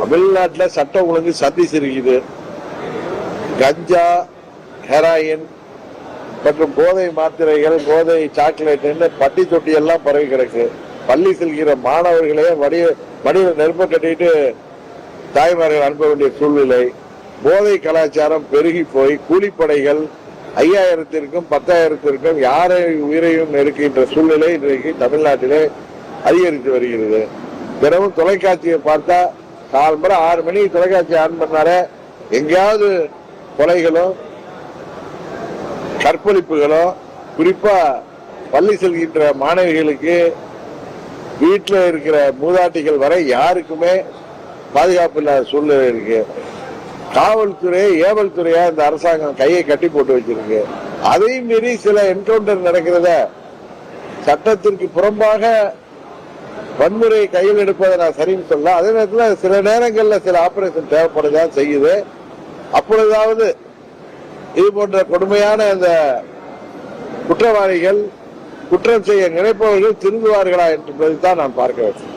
தமிழ்நாட்டில் சட்டம் ஒழுங்கு சர்வீஸ் சிரிக்குது கஞ்சா ஹெராயின் மற்றும் போதை மாத்திரைகள் போதை சாக்லேட் பட்டி தொட்டி எல்லாம் பரவி கிடக்கு. பள்ளி செல்கிற மாணவர்களே வடிவ வடிவ நெருப்ப கட்டிட்டு தாய்மார்கள் அனுப்ப வேண்டிய சூழ்நிலை. போதை கலாச்சாரம் பெருகி போய் கூலிப்படைகள் ஐயாயிரத்திற்கும் பத்தாயிரத்திற்கும் யாரை உயிரையும் நெருக்கின்ற சூழ்நிலை இன்றைக்கு தமிழ்நாட்டிலே அதிகரித்து வருகிறது. தினமும் தொலைக்காட்சியை பார்த்தா கால் முறை ஆறு மணிக்கு தொலைக்காட்சி ஆன் பண்ணாரு எங்கேயாவது கொலைகளும் கற்பழிப்புகளும் குறிப்பா பள்ளி செல்கின்ற மாணவிகளுக்கு வீட்டில் இருக்கிற மூதாட்டிகள் வரை யாருக்குமே பாதுகாப்பு இல்லாத சூழ்நிலை இருக்கு. காவல்துறை ஏவல் துறையா இந்த அரசாங்கம் கையை கட்டி போட்டு வச்சிருக்கு. அதையும் மீறி சில என்கவுண்டர் நடக்கிறத சட்டத்திற்கு புறம்பாக வன்முறை கையில் எடுப்பதை நான் சரின்னு சொல்ல அதே நேரத்தில் சில நேரங்களில் சில ஆபரேஷன் தேவைப்படுதான் செய்யுது. அப்பொழுதாவது இது போன்ற கொடுமையான அந்த குற்றவாளிகள் குற்றம் செய்ய நினைப்பவர்கள் திருந்துவார்களா என்பதை தான் நான் பார்க்க வேண்டும்.